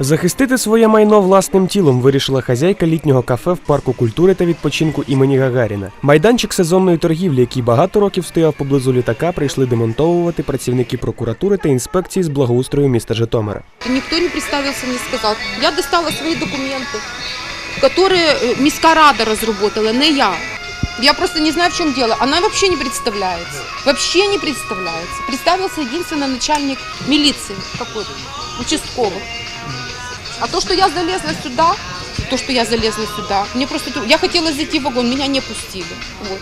Захистити своє майно власним тілом вирішила хазяйка літнього кафе в парку культури та відпочинку імені Гагаріна. Майданчик сезонної торгівлі, який багато років стояв поблизу літака, прийшли демонтовувати працівники прокуратури та інспекції з благоустрою міста Житомира. Никто не представился, не сказал. Я достала свои документы, которые э, міська рада разработала, не я. Я просто не знаю, в чем дело. Она вообще не представляется. Вообще не представляется. Представился единственно начальник милиции какой-то, участковый. А то, что я залезла сюда, то, что я залезла сюда, мне просто... тру- Я хотела зайти в вагон, меня не пустили. Вот.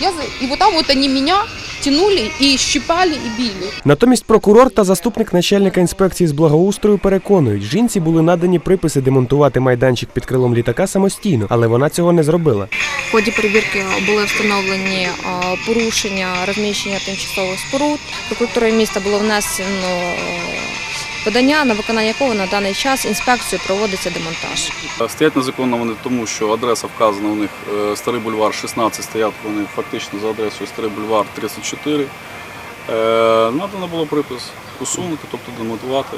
Я за- И вот там вот они меня тянули и щипали, и били. Натомість прокурор та заступник начальника інспекції з благоустрою переконують, жінці були надані приписи демонтувати майданчик під крилом літака самостійно, але вона цього не зробила. В ході перевірки були встановлені порушення розміщення тимчасових споруд. Прокуратурою міста було внесено е, подання, на виконання якого на даний час інспекцією проводиться демонтаж. Стоять незаконно вони тому, що адреса вказана у них е, Старий бульвар 16, стоять вони фактично за адресою Старий бульвар 34. Е, Надано було припис усунути, тобто демонтувати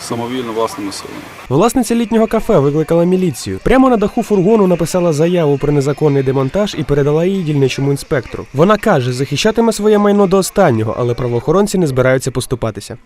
самовільно власними силами. Власниця літнього кафе викликала міліцію. Прямо на даху фургону написала заяву про незаконний демонтаж і передала її дільничому інспектору. Вона каже, захищатиме своє майно до останнього, але правоохоронці не збираються поступатися.